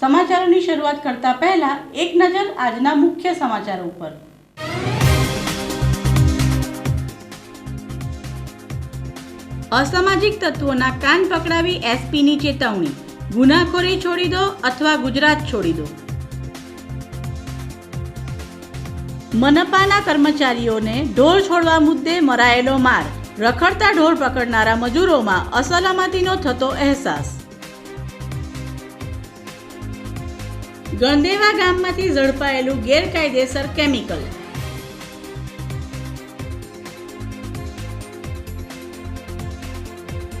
સમાચારોની શરૂઆત કરતા પહેલા એક નજર આજના મુખ્ય સમાચારો ઉપર. અસામાજિક તત્વોના કાન પકડાવી એસપીની ચેતવણી. ગુનાખોરી છોડી દો અથવા ગુજરાત છોડી દો. મનપાના કર્મચારીઓને ઢોર છોડવા મુદ્દે મરાયેલો માર. રખડતા ઢોર પકડનારા મજૂરોમાં અસલામતીનો થતો અહેસાસ. ગણદેવા ગામમાંથી ઝડપાયેલું ગેરકાયદેસર કેમિકલ.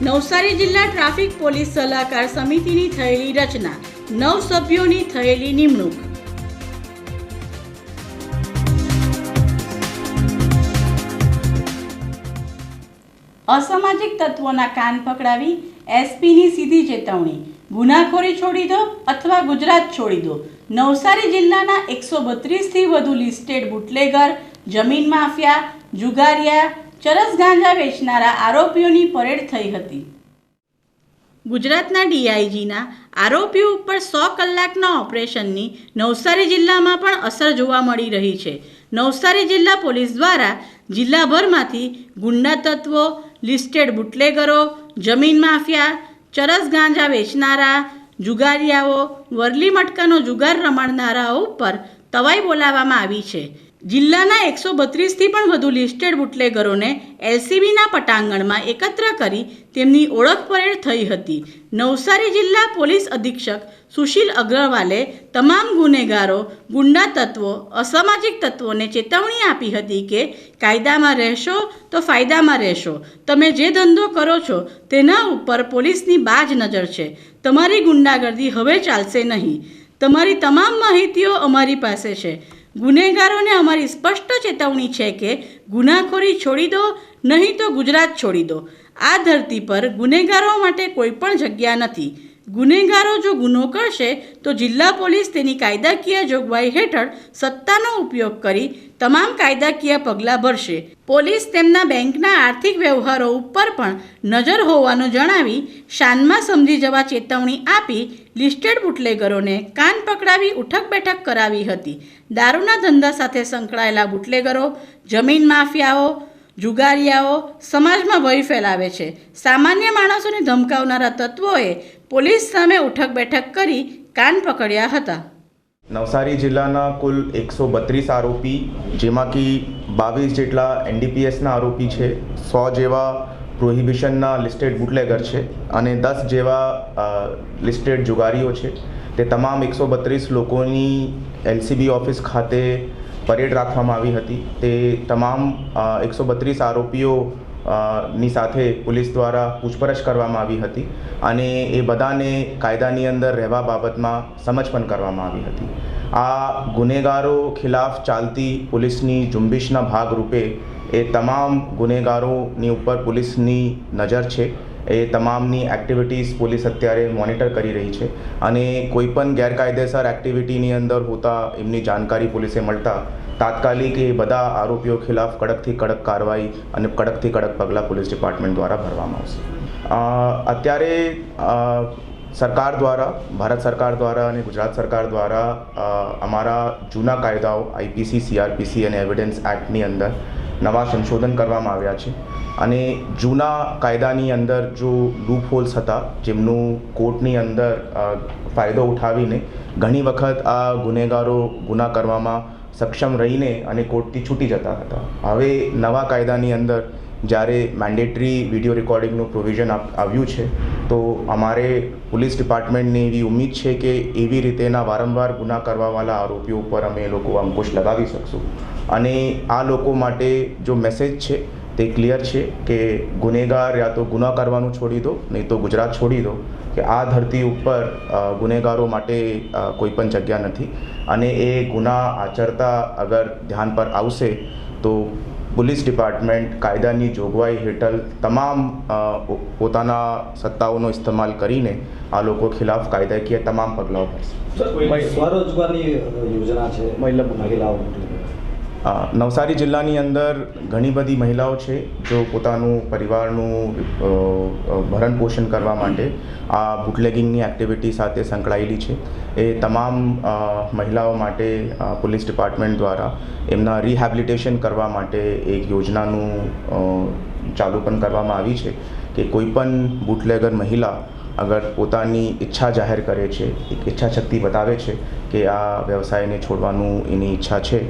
નવસારી જિલ્લા ટ્રાફિક પોલીસ સલાહકાર સમિતિની થયેલી રચના, નવ સભ્યોની થયેલી નિમણૂક. અસામાજિક તત્વોના કાન પકડાવી, એસપીની સીધી ચેતવણી. ગુનાખોરી છોડી દો અથવા ગુજરાત છોડી દો. નવસારી જિલ્લાના એકસો બત્રીસથી વધુ લિસ્ટેડ બુટલેગર, જમીન માફિયા, જુગારિયા, ચરસ ગાંજા વેચનારા આરોપીઓની પરેડ થઈ હતી. ગુજરાતના ડીઆઈજીના આરોપીઓ ઉપર સો કલાકના ઓપરેશનની નવસારી જિલ્લામાં પણ અસર જોવા મળી રહી છે. નવસારી જિલ્લા પોલીસ દ્વારા જિલ્લાભરમાંથી ગુંડા તત્વો લિસ્ટેડ બુટલેગરો, જમીન માફિયા ચરસ ગાંજા વેચનારા જુગારિયાઓ વરલી મટકાનો જુગાર રમાડનારાઓ ઉપર તવાઈ બોલાવવામાં આવી છે. જિલ્લાના એકસો બત્રીસથી પણ વધુ લિસ્ટેડ બુટલેગરોને એલસીબીના પટાંગણમાં એકત્ર કરી તેમની ઓળખ પરેડ થઈ હતી. નવસારી જિલ્લા પોલીસ અધિક્ષક સુશીલ અગ્રવાલે તમામ ગુનેગારો, ગુંડા તત્વો, અસામાજિક તત્વોને ચેતવણી આપી હતી કે કાયદામાં રહેશો તો ફાયદામાં રહેશો. તમે જે ધંધો કરો છો તેના ઉપર પોલીસની બાજ નજર છે. તમારી ગુંડાગર્દી હવે ચાલશે નહીં. તમારી તમામ માહિતીઓ અમારી પાસે છે. ગુનેગારોને અમારી સ્પષ્ટ ચેતવણી છે કે ગુનાખોરી છોડી દો, નહીં તો ગુજરાત છોડી દો. આ ધરતી પર ગુનેગારો માટે કોઈ પણ જગ્યા નથી. ગુનેગારો જો ગુનો કરશે, તો જિલ્લા પોલીસ તેની કાયદાકીય જોગવાઈ હેઠળ સત્તાનો ઉપયોગ કરી તમામ કાયદાકીય પગલાં ભરશે. પોલીસ તેમના બેંકના આર્થિક વ્યવહારો ઉપર પણ નજર હોવાનું જણાવી શાનમાં સમજી જવા ચેતવણી આપી લિસ્ટેડ બુટલેગરોને કાન પકડાવી ઉઠક બેઠક કરાવી હતી. દારૂના ધંધા સાથે સંકળાયેલા બુટલેગરો, જમીન માફિયાઓ, જુગારિયાઓ સમાજમાં ભય ફેલાવે છે. સામાન્ય માણસોને ધમકાવનારા તત્વોએ પોલીસ સામે ઉઠક બેઠક કરી કાન પકડ્યા હતા. નવસારી જિલ્લાના કુલ એકસો બત્રીસ આરોપી જેમાંથી બાવીસ જેટલા એનડીપીએસના આરોપી છે, સો જેવા પ્રોહિબિશનના લિસ્ટેડ બુટલેગર છે અને દસ જેવા લિસ્ટેડ જુગારીઓ છે. તે તમામ એકસો બત્રીસ લોકોની એલસીબી ઓફિસ ખાતે પરેડ રાખવામાં આવી હતી. તે તમામ એકસો બત્રીસ આરોપીઓ ની સાથે પોલીસ દ્વારા પૂછપરછ કરવામાં આવી હતી અને એ બધાને કાયદાની અંદર રહેવા બાબતમાં સમજ પણ કરવામાં આવી હતી. આ ગુનેગારો ખિલાફ ચાલતી પોલીસની ઝુંબેશના ભાગરૂપે એ તમામ ગુનેગારોની ઉપર પોલીસની નજર છે. એ તમામની એક્ટિવિટીઝ પોલીસ અત્યારે મોનિટર કરી રહી છે અને કોઈપણ ગેરકાયદેસર એક્ટિવિટીની અંદર હોતા એમની જાણકારી પોલીસે મળતા તાત્કાલિક એ બધા આરોપીઓ ખિલાફ કડકથી કડક કાર્યવાહી અને કડકથી કડક પગલાં પોલીસ ડિપાર્ટમેન્ટ દ્વારા ભરવામાં આવશે. અત્યારે સરકાર દ્વારા, ભારત સરકાર દ્વારા અને ગુજરાત સરકાર દ્વારા અમારા જૂના કાયદાઓ આઈપીસી સીઆરપીસી અને એવિડન્સ એક્ટની અંદર નવા સંશોધન કરવામાં આવ્યા છે. અને જૂના કાયદાની અંદર જો લૂપ હોલ્સ હતા, જેમનું કોર્ટની અંદર ફાયદો ઉઠાવીને ઘણી વખત આ ગુનેગારો ગુના કરવામાં સક્ષમ રહીને અને કોર્ટથી છૂટી જતા હતા. હવે નવા કાયદાની અંદર જ્યારે મેન્ડેટરી વીડિયો રેકોર્ડિંગનું પ્રોવિઝન આવ્યું છે, તો અમારે પોલીસ ડિપાર્ટમેન્ટને એવી ઉમ્મીદ છે કે એવી રીતેના વારંવાર ગુના કરવાવાળા આરોપીઓ ઉપર અમે લોકો અંકુશ લગાવી શકશું. અને આ લોકો માટે જો મેસેજ છે, તે ક્લિયર છે કે ગુનેગાર યા તો ગુના કરવાનું છોડી દો, નહીં તો ગુજરાત છોડી દો, કે આ ધરતી ઉપર ગુનેગારો માટે કોઈ પણ જગ્યા નથી. અને એ ગુના આચરતા અગર ધ્યાન પર આવશે, તો પોલીસ ડિપાર્ટમેન્ટ કાયદાની જોગવાઈ હેઠળ તમામ પોતાના સત્તાઓનો ઇસ્તેમાલ કરીને આ લોકો ખિલાફ કાયદાકીય તમામ પગલાઓ ભરશે. સ્વરોજગારની યોજના છે? મહિલાઓ માટે. અ, નવસારી જિલ્લાની અંદર ઘણી બધી મહિલાઓ છે જો પોતાનું પરિવારનું ભરણ પોષણ કરવા માટે આ બુટલેગિંગની એક્ટિવિટી સાથે સંકળાયેલી છે. એ તમામ મહિલાઓ માટે પોલીસ ડિપાર્ટમેન્ટ દ્વારા એમના રિહેબિલિટેશન કરવા માટે એક યોજનાનું ચાલુ પણ કરવામાં આવી છે કે કોઈપણ બુટલેગર મહિલા અગર પોતાની ઈચ્છા જાહેર કરે છે, એક ઈચ્છા શક્તિ બતાવે છે કે આ વ્યવસાયને છોડવાનું એની ઈચ્છા છે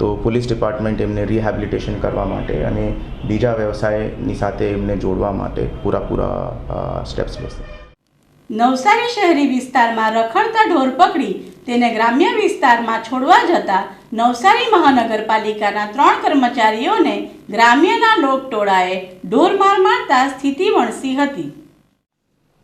તો પોલીસ ડિપાર્ટમેન્ટ એમને રિહેબિલિટેશન કરવા માટે અને બીજા વ્યવસાયની સાથે એમને જોડવા માટે પૂરા પૂરા સ્ટેપ્સ લેશે. નવસારી શહેરી વિસ્તારમાં રખડતા ઢોર પકડી તેને ગ્રામ્ય વિસ્તારમાં છોડવા જતા નવસારી મહાનગરપાલિકાના ત્રણ કર્મચારીઓને ગ્રામ્યના લોકટોળાએ ઢોરમાર મારતા સ્થિતિ વણસી હતી.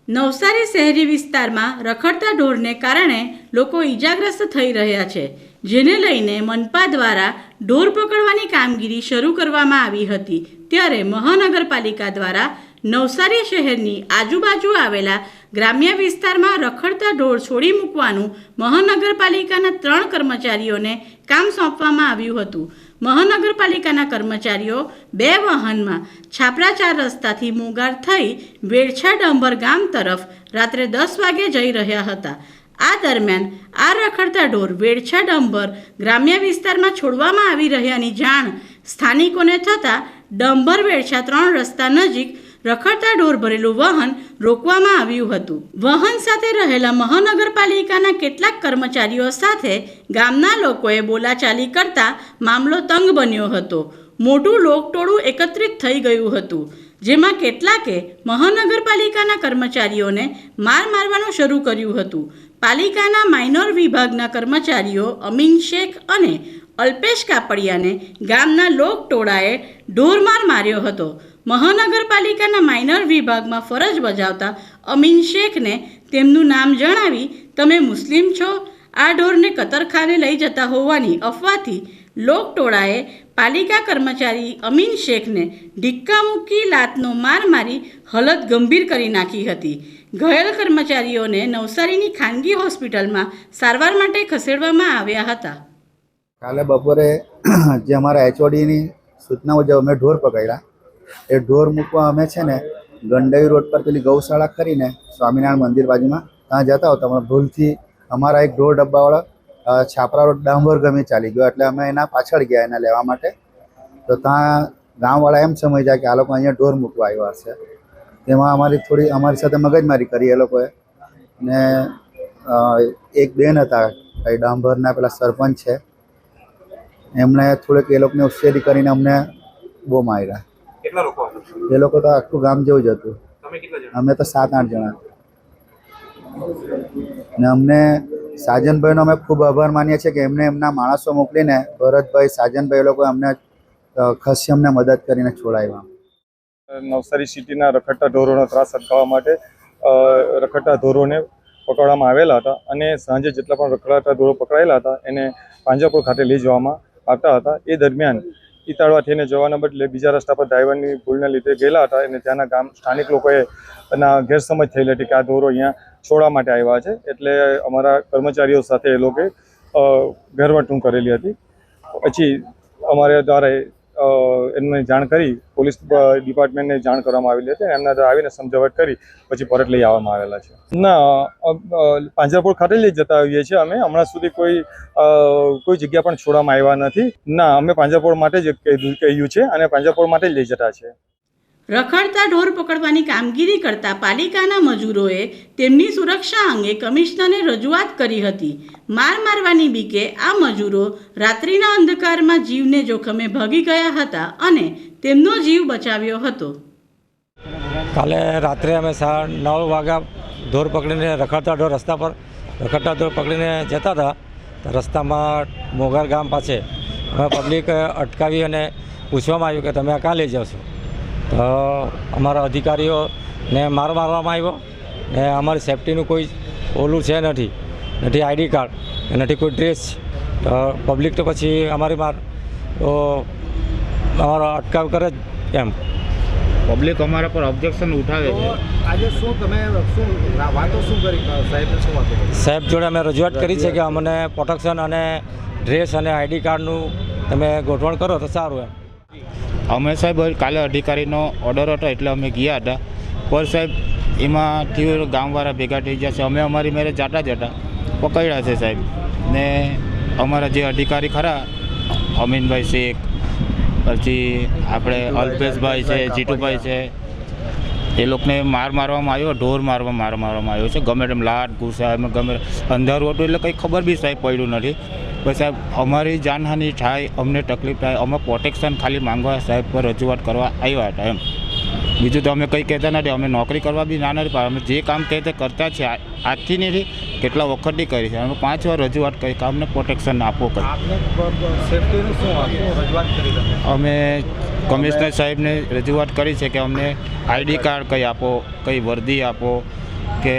નવસારી શહેરી વિસ્તારમાં રખડતા ઢોરને કારણે લોકો ઈજાગ્રસ્ત થઈ રહ્યા છે. જેને લઈને મનપા દ્વારા ઢોર પકડવાની કામગીરી શરૂ કરવામાં આવી હતી. ત્યારે મહાનગરપાલિકા દ્વારા નવસારી શહેરની આજુબાજુ આવેલા ગ્રામ્ય વિસ્તારમાં રખડતા ઢોર છોડી મૂકવાનું મહાનગરપાલિકાના ત્રણ કર્મચારીઓને કામ સોંપવામાં આવ્યું હતું. મહાનગરપાલિકાના કર્મચારીઓ બે વાહનમાં છાપરા ચાર રસ્તાથી મોગાર થઈ વેડછા ડંબર ગામ તરફ રાત્રે દસ વાગે જઈ રહ્યા હતા. આ દરમિયાન આ રખડતા ઢોર વેડછા ડંભર ગ્રામ્ય વિસ્તારમાં છોડવામાં આવી રહ્યાની જાણ સ્થાનિકોને થતાં ડંભર વેડછા ત્રણ રસ્તા નજીક રખડતા ઢોર ભરેલું વાહન રોકવામાં આવ્યું હતું. વાહન સાથે રહેલા મહાનગરપાલિકાના કેટલાક કર્મચારીઓ સાથે ગામના લોકોએ બોલાચાલી કરતા મામલો તંગ બન્યો હતો. મોટું લોકટોળું એકત્રિત થઈ ગયું હતું, જેમાં કેટલાકે મહાનગરપાલિકાના કર્મચારીઓને માર મારવાનું શરૂ કર્યું હતું. પાલિકાના માઇનોર વિભાગના કર્મચારીઓ અમીન શેખ અને અલ્પેશ કાપડિયાને ગામના લોકટોળાએ ઢોરમાર માર્યો હતો. મહાનગરપાલિકાના માઇનર વિભાગમાં ફરજ બજાવતા અમીન શેખને તેમનું નામ જણાવી, તમે મુસ્લિમ છો? આ ઢોરને કતરખાને લઈ જતા હોવાની અફવાથી લોકટોળાએ પાલિકા કર્મચારી અમીન શેખને ઢિક્કા મૂકી લાતનો માર મારી હાલત ગંભીર કરી નાખી હતી. ઘાયલ કર્મચારીઓને નવસારીની ખાનગી હોસ્પિટલમાં સારવાર માટે ખસેડવામાં આવ્યા હતા. કાલે બપોરે જે અમારા એચઓડીની સૂચના મુજબ અમે ઢોર પકડ્યા, એ ઢોર મૂકવા અમે છે ને ગંડાઈ રોડ પર પેલી ગૌશાળા કરીને સ્વામિનારાયણ મંદિર બાજુમાં ત્યાં જતા હતા. પણ ભૂલથી અમારા એક ઢોર ડબ્બાવાળા છાપરા રોડ ડાંભર ગમે ચાલી ગયો. એટલે અમે એના પાછળ ગયા એના લેવા માટે. તો ત્યાં ગામવાળા એમ સમજ્યા કે આ લોકો અહીંયા ઢોર મૂકવા આવ્યા હશે તેમાં અમારી થોડી અમારી સાથે મગજમારી કરી એ લોકોએ. ને એક બેન હતા ભાઈ ડાંભરના પેલા સરપંચ છે. એમણે થોડીક એ લોકોને ઉશ્કેરી કરીને અમને બહુ માર્યા એ લોકો તો આખું ગામ જેવું જ હતું. અમે તો સાત આઠ જણા. ને અમને સાજનભાઈનો અમે ખૂબ આભાર માનીએ છીએ કે એમને એમના માણસો મોકલીને ભરતભાઈ સાજનભાઈ એ લોકો અમને ખસી અમને મદદ કરીને છોડાવ્યા નવસારી સિટીના રખડતા ઢોરોનો ત્રાસ અટકાવવા માટે રખડતા ઢોરોને પકડવામાં આવેલા હતા અને સાંજે જેટલા પણ રખડાતા ઢોરો પકડાયેલા હતા એને પાંજરાપોળ ખાતે લઈ જવામાં આવતા હતા. એ દરમિયાન ઇતાળવા થઈને જવાના બદલે બીજા રસ્તા પર ડ્રાઈવરની ભૂલને લીધે ગયેલા હતા અને ત્યાંના ગામ સ્થાનિક લોકોએ એના ગેરસમજ થયેલી હતી કે આ ઢોરો અહીંયા છોડવા માટે આવ્યા છે. એટલે અમારા કર્મચારીઓ સાથે એ લોકોએ ઘરવટું કરેલી હતી. પછી અમારે દ્વારા એમને જાણ કરી, પોલીસ ડિપાર્ટમેન્ટને જાણ કરવામાં આવેલી હતી એમના આવીને સમજાવટ કરી, પછી પરત લઈ આવવામાં આવેલા છે. ના પાંજરાપોળ ખાતે લઈ જતા આવીએ છીએ અમે. હમણાં સુધી કોઈ કોઈ જગ્યા પણ છોડવામાં આવ્યા નથી. ના, અમે પાંજરાપોળ માટે જ કહ્યું છે અને પાંજરાપોળ માટે જ લઈ જતા છે. રખડતા ઢોર પકડવાની કામગીરી કરતા પાલિકાના મજૂરોએ તેમની સુરક્ષા અંગે કમિશનરને રજૂઆત કરી હતી. માર મારવાની બીકે આ મજૂરો રાત્રિના અંધકારમાં જીવને જોખમે ભાગી ગયા હતા અને તેમનો જીવ બચાવ્યો હતો. કાલે રાત્રે અમે સાડા નવ વાગ્યા ઢોર પકડીને રખડતા ઢોર રસ્તા પર, રખડતા ઢોર પકડીને જતા હતા. રસ્તામાં મોગર ગામ પાસે અમે પબ્લિક અટકાવી અને પૂછવામાં આવ્યું કે તમે આ કાં લઈ જાઓ છો? તો અમારા અધિકારીઓને માર મારવામાં આવ્યો ને અમારી સેફટીનું કોઈ ઓલું છે નથી. નથી આઈડી કાર્ડ નથી કોઈ ડ્રેસ. તો પબ્લિક તો પછી અમારી માર તો અમારો અટકાવ કરે જ એમ. પબ્લિક અમારા પર ઓબ્જેક્શન ઉઠાવે છે. આજે શું તમે શું વાતો શું કરી? સાહેબ શું વાતો સાહેબ જોડે અમે રજૂઆત કરી છે કે અમને પ્રોટેક્શન અને ડ્રેસ અને આઈડી કાર્ડનું તમે ગોઠવણ કરો તો સારું એમ. અમે સાહેબ કાલે અધિકારીનો ઓર્ડર હતો એટલે અમે ગયા હતા. પર સાહેબ એમાં થયું ગામવાળા ભેગા થઈ ગયા છે. અમે અમારી મેરે જાતા જતા પકડ્યા છે સાહેબ. ને અમારા જે અધિકારી ખરા અમીનભાઈ શેખ પછી આપણે અલ્પેશભાઈ છે જીતુભાઈ છે. એ લોકોને માર મારવામાં આવ્યો ઢોર મારવા માર મારવામાં આવ્યો છે. ગમે તેમ લાટ ગુસ્સા એમ ગમે અંધારું હતું એટલે કંઈ ખબર બી સાહેબ પડ્યું નથી. પછી સાહેબ અમારી જાનહાનિ થાય અમને તકલીફ થાય અમે પ્રોટેક્શન ખાલી માંગવા સાહેબ પર રજૂઆત કરવા આવ્યા હતા એમ. બીજું તો અમે કંઈ કહેતા નથી અમે નોકરી કરવા બી ના નથી પણ અમે જે કામ કહે તે કરતા છીએ આજથી નથી કેટલા વખતથી કરી છે. અમે પાંચ વાર રજૂઆત કરી કે અમને પ્રોટેક્શન આપો કરી. અમે કમિશનર સાહેબને રજૂઆત કરી છે કે અમને આઈડી કાર્ડ કંઈ આપો કંઈ વર્દી આપો કે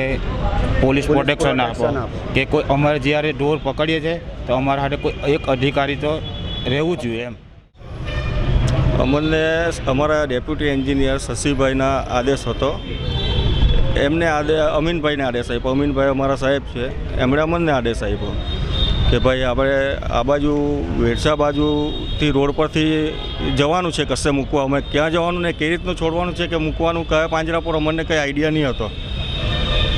પોલીસ પ્રોટેક્શન આપો. કે કોઈ અમારે જ્યારે ઢોર પકડીએ છીએ તો અમારા હાથે કોઈ એક અધિકારી તો રહેવું જોઈએ એમ. અમને અમારા ડેપ્યુટી એન્જિનિયર શશીભાઈના આદેશ હતો. એમને આદે અમીનભાઈને આદેશ આપ્યો. અમીનભાઈ અમારા સાહેબ છે. એમણે અમને આદેશ આપ્યો કે ભાઈ આપણે આ બાજુ વેડસા બાજુથી રોડ પરથી જવાનું છે કશે મૂકવા. અમે ક્યાં જવાનું ને કઈ રીતનું છોડવાનું છે કે મૂકવાનું કયા પાંજરા પર અમને કંઈ આઈડિયા નહીં હતો.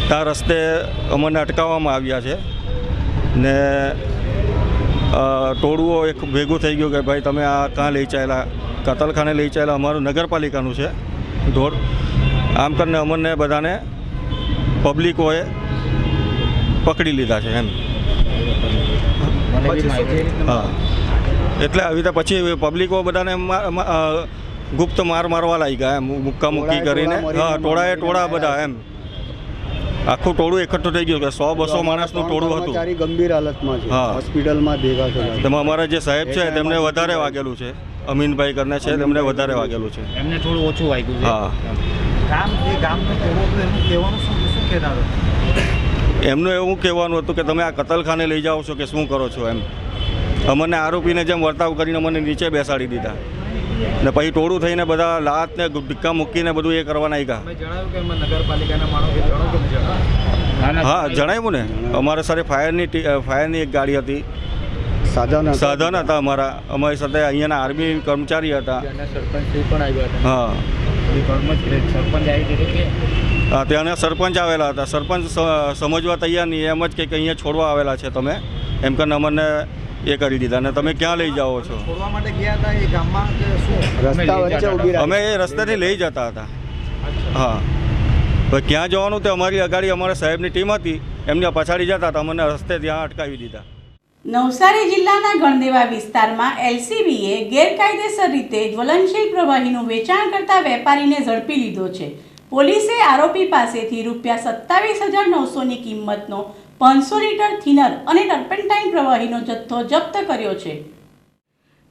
ત્યાં રસ્તે અમને અટકાવવામાં આવ્યા છે. ને ટોળુઓ એક ભેગું થઈ ગયું કે ભાઈ તમે આ કાં લઈ ચાલ્યા? કતલખાને લઈ ચાલ્યા? અમારું નગરપાલિકાનું છે ઢોર. આમ કરીને અમને બધાને પબ્લિકોએ પકડી લીધા છે એમ. હા. એટલે આવી રીતે પછી પબ્લિકો બધાને ગુપ્ત માર મારવા લાગ્યા એમ મુક્કા મુક્કી કરીને. હા ટોળાએ ટોળા બધા એમ. આખું ટોળું એકઠું થઈ ગયું કે સો બસો માણસનું ટોળું હતું. ગંભીર હાલતમાં. હોસ્પિટલમાં ભેગા થયા તેમાં અમારા જે સાહેબ છે તેમને વધારે વાગેલું છે. અમીનભાઈ કરીને છે તેમને વધારે વાગેલું છે. એમને થોડું ઓછું વાગ્યું હા. ગામ ગામનો કહેવાનું શું શું એમનું એવું કહેવાનું હતું કે તમે આ કતલખાને લઈ જાઓ છો કે શું કરો છો એમ. અમને આરોપીને જેમ વર્તાવ કરીને અમને નીચે બેસાડી દીધા. ને પછી ટોળું થઈને બધા લાત ને ડિક્કા મૂકીને બધું એ કરવા નાખ્યા હા જણાવ્યું ને. અમારા સાથે ફાયરની ફાયરની એક ગાડી હતી. સાધન સાધન હતા અમારા. અમારી સાથે અહીંયાના આર્મી કર્મચારી હતા. સરપંચ પણ આવ્યા હતા. હા. હા, ત્યાંના સરપંચ આવેલા હતા. સરપંચ સમજવા તૈયાર નહીં. એમ જ કે કે અહીંયા છોડવા આવેલા છે તમે. એમ કરીને અમને એ કરી દીધા અને તમે ક્યાં લઈ જાઓ છો? છોડવા માટે ગયા હતા એ ગામમાં કે શું? રસ્તા વચ્ચે ઊભી અમે એ રસ્તાથી લઈ જતા હતા. હા. હવે ક્યાં જવાનું તે અમારી અગાડી અમારા સાહેબની ટીમ હતી. એમને પછાડી જતા હતા અમને રસ્તે ત્યાં અટકાવી દીધા. નવસારી જિલ્લાના ગણદેવા વિસ્તારમાં એલસીબીએ ગેરકાયદેસર રીતે જ્વલનશીલ પ્રવાહીનું વેચાણ કરતા વેપારીને ઝડપી લીધો છે. પોલીસે આરોપી પાસેથી રૂપિયા સત્તાવીસ હજાર નવસોની કિંમતનો પાંચસો લીટર થિનર અને ટર્પેન્ટાઇન પ્રવાહીનો જથ્થો જપ્ત કર્યો છે.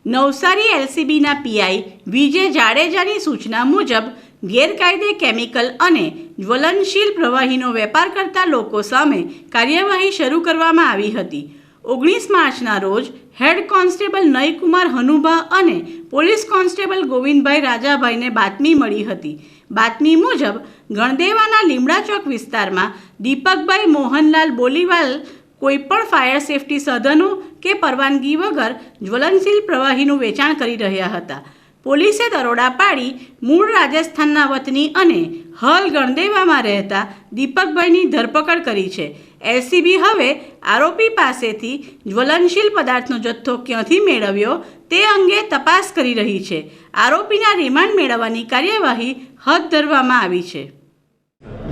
નવસારી એલસીબીના પીઆઈ વિજય જાડેજાની સૂચના મુજબ, ગેરકાયદે કેમિકલ અને જ્વલનશીલ પ્રવાહીનો વેપાર કરતા લોકો સામે કાર્યવાહી શરૂ કરવામાં આવી હતી. ઓગણીસ માર્ચના રોજ હેડ કોન્સ્ટેબલ નયકુમાર હનુભા અને પોલીસ કોન્સ્ટેબલ ગોવિંદભાઈ રાજાભાઈને બાતમી મળી હતી. બાતમી મુજબ, ગણદેવાના લીમડા ચોક વિસ્તારમાં દીપકભાઈ મોહનલાલ બોલીવાલ કોઈપણ ફાયર સેફટી સાધનો કે પરવાનગી વગર જ્વલનશીલ પ્રવાહીનું વેચાણ કરી રહ્યા હતા. પોલીસે દરોડા પાડી મૂળ રાજસ્થાનના વતની અને હલ ગણદેવામાં રહેતા દીપકભાઈની ધરપકડ કરી છે. એલસીબી હવે આરોપી પાસેથી જ્વલનશીલ પદાર્થનો જથ્થો ક્યાંથી મેળવ્યો તે અંગે તપાસ કરી રહી છે. આરોપીના રિમાન્ડ મેળવવાની કાર્યવાહી હાથ ધરવામાં આવી છે.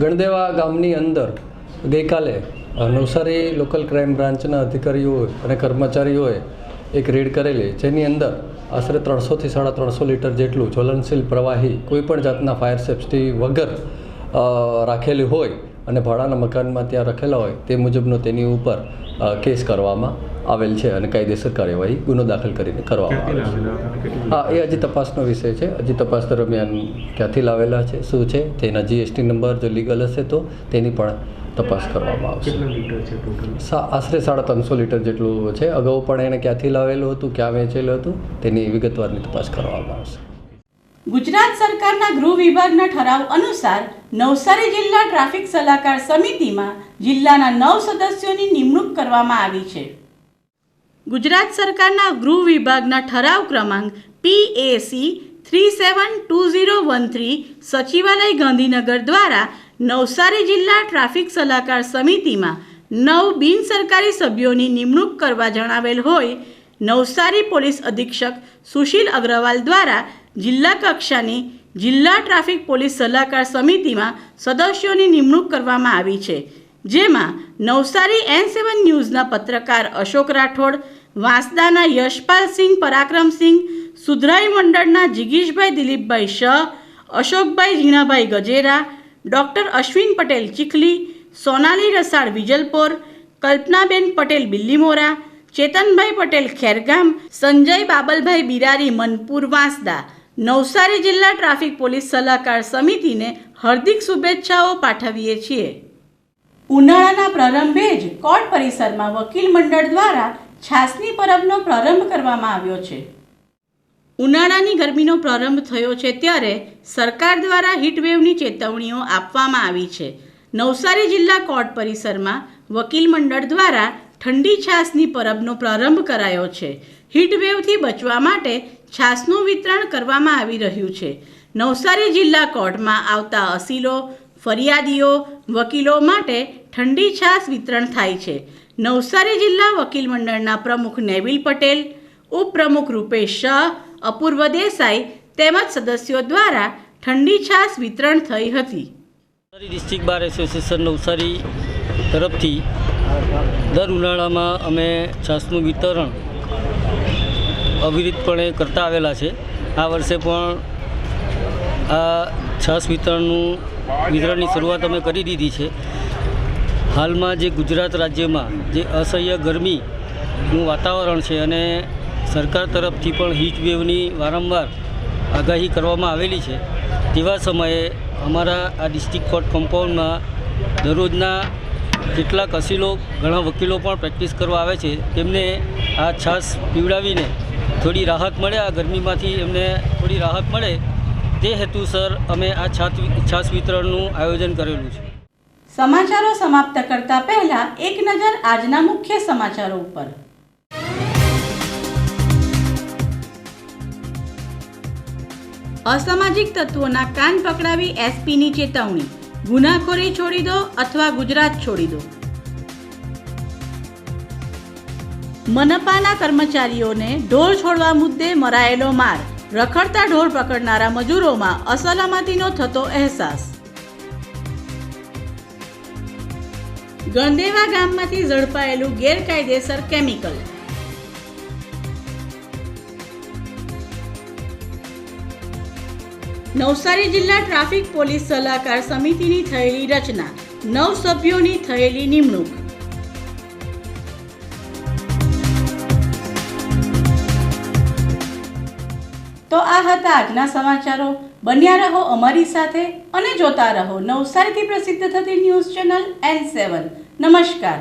ગણદેવા ગામની અંદર ગઈકાલે નવસારી લોકલ ક્રાઇમ બ્રાન્ચના અધિકારીઓ અને કર્મચારીઓએ એક રેડ કરેલી, જેની અંદર આશરે ત્રણસોથી સાડા ત્રણસો લીટર જેટલું જ્વલનશીલ પ્રવાહી કોઈપણ જાતના ફાયર સેફ્ટી વગર રાખેલી હોય અને ભાડાના મકાનમાં ત્યાં રાખેલા હોય તે મુજબનો તેની ઉપર કેસ કરવામાં આવેલ છે અને કાયદેસર કાર્યવાહી ગુનો દાખલ કરીને કરવામાં આવે છે. હા એ હજી તપાસનો વિષય છે. હજી તપાસ દરમિયાન ક્યાંથી લાવેલા છે શું છે તેના જીએસટી નંબર જો લીગલ હશે તો તેની પણ તપાસ કરવામાં આવશે. આશરે સાડા ત્રણસો લીટર જેટલું છે. અગાઉ પણ એને ક્યાંથી લાવેલું હતું ક્યાં વેચેલું હતું તેની વિગતવારની તપાસ કરવામાં આવશે. ગુજરાત સરકારના ગૃહ વિભાગના ઠરાવ અનુસાર નવસારી જિલ્લા ટ્રાફિક સલાહકાર સમિતિમાં જિલ્લાના નવ સદસ્યોની નિમણૂક કરવામાં આવી છે. ગુજરાત સરકારના ગૃહ વિભાગના ઠરાવ ક્રમાંક PAC three seven two zero one three સચિવાલય ગાંધીનગર દ્વારા નવસારી જિલ્લા ટ્રાફિક સલાહકાર સમિતિમાં નવ બિનસરકારી સભ્યોની નિમણૂક કરવા જણાવેલ હોય, નવસારી પોલીસ અધિક્ષક સુશીલ અગ્રવાલ દ્વારા જિલ્લા કક્ષાની જિલ્લા ટ્રાફિક પોલીસ સલાહકાર સમિતિમાં સદસ્યોની નિમણૂક કરવામાં આવી છે. જેમાં નવસારી એન સેવન ન્યૂઝના પત્રકાર અશોક રાઠોડ, વાંસદાના યશપાલસિંહ પરાક્રમસિંહ સુધરાઈ મંડળના જિગીશભાઈ દિલીપભાઈ શાહ અશોકભાઈ ઝીણાભાઈ ગજેરા ડૉક્ટર અશ્વિન પટેલ ચીખલી, સોનાલી રસાળ વિજલપોર, કલ્પનાબેન પટેલ બિલ્લીમોરા, ચેતનભાઈ પટેલ ખેરગામ, સંજય બાબલભાઈ બિરારી, મનપુર વાંસદા, નવસારી જિલ્લા ટ્રાફિક પોલીસ સલાહકાર સમિતિને હાર્દિક શુભેચ્છાઓ પાઠવીએ છીએ. ઉનાળાના પ્રારંભે જ કોર્ટ પરિસરમાં વકીલ મંડળ દ્વારા છાસની પરબનો પ્રારંભ કરવામાં આવ્યો છે. ઉનાળાની ગરમીનો પ્રારંભ થયો છે ત્યારે સરકાર દ્વારા હીટવેવની ચેતવણીઓ આપવામાં આવી છે. નવસારી જિલ્લા કોર્ટ પરિસરમાં વકીલ મંડળ દ્વારા ઠંડી છાસની પરબનો પ્રારંભ કરાયો છે. હીટવેવથી બચવા માટે છાસનું વિતરણ કરવામાં આવી રહ્યું છે. નવસારી જિલ્લા કોર્ટમાં આવતા અસીલો, ફરિયાદીઓ, વકીલો માટે ઠંડી છાસ વિતરણ થાય છે. નવસારી જિલ્લા વકીલ મંડળના પ્રમુખ નેવિલ પટેલ, ઉપપ્રમુખ રૂપેશ શાહ અપૂર્વ દેસાઈ તેમજ સદસ્યો દ્વારા ઠંડી છાસ વિતરણ થઈ હતી. ડિસ્ટ્રિક્ટ બાર એસોસિએશન નવસારી તરફથી દર ઉનાળામાં અમે છાસનું વિતરણ અવિરતપણે કરતા આવેલા છે. આ વર્ષે પણ આ છાસ વિતરણનું વિતરણની શરૂઆત અમે કરી દીધી છે. હાલમાં જે ગુજરાત રાજ્યમાં જે અસહ્ય ગરમીનું વાતાવરણ છે અને સરકાર તરફથી પણ હીટવેવની વારંવાર આગાહી કરવામાં આવેલી છે. તેવા સમયે અમારા આ ડિસ્ટ્રિક્ટ કોર્ટ કમ્પાઉન્ડમાં દરરોજના કેટલાક અસીલો, ઘણા વકીલો પણ પ્રેક્ટિસ કરવા આવે છે. તેમને આ છાશ પીવડાવીને થોડી રાહત મળે, આ ગરમીમાંથી એમને થોડી રાહત મળે, તે હેતુસર અમે આ છાશ વિતરણનું આયોજન કરેલું છે. સમાચારો સમાપ્ત કરતા પહેલા એક નજર આજના મુખ્ય સમાચારો ઉપર. અસામાજિક તત્વોના કાન પકડાવી એસપીની ચેતવણી. ગુનાખોરી છોડી દો અથવા ગુજરાત છોડી દો. મનપાના કર્મચારીઓને ઢોર છોડવા મુદ્દે મરાયેલો માર. રખડતા ઢોર પકડનારા મજૂરોમાં અસલામતીનો થતો અહેસાસ. ગંદેવા ગામમાંથી ઝડપાયેલું ગેરકાયદેસર કેમિકલ. નવસારી જિલ્લા ટ્રાફિક પોલીસ સલાહકાર સમિતિની થયેલી રચના, નવ સભ્યોની થયેલી નિમણૂક. તો આ હતા આજના સમાચારો. બન્યા રહો અમારી સાથે અને જોતા રહો નવસારીથી પ્રસિદ્ધ થતી ન્યૂઝ ચેનલ એન સેવન. નમસ્કાર.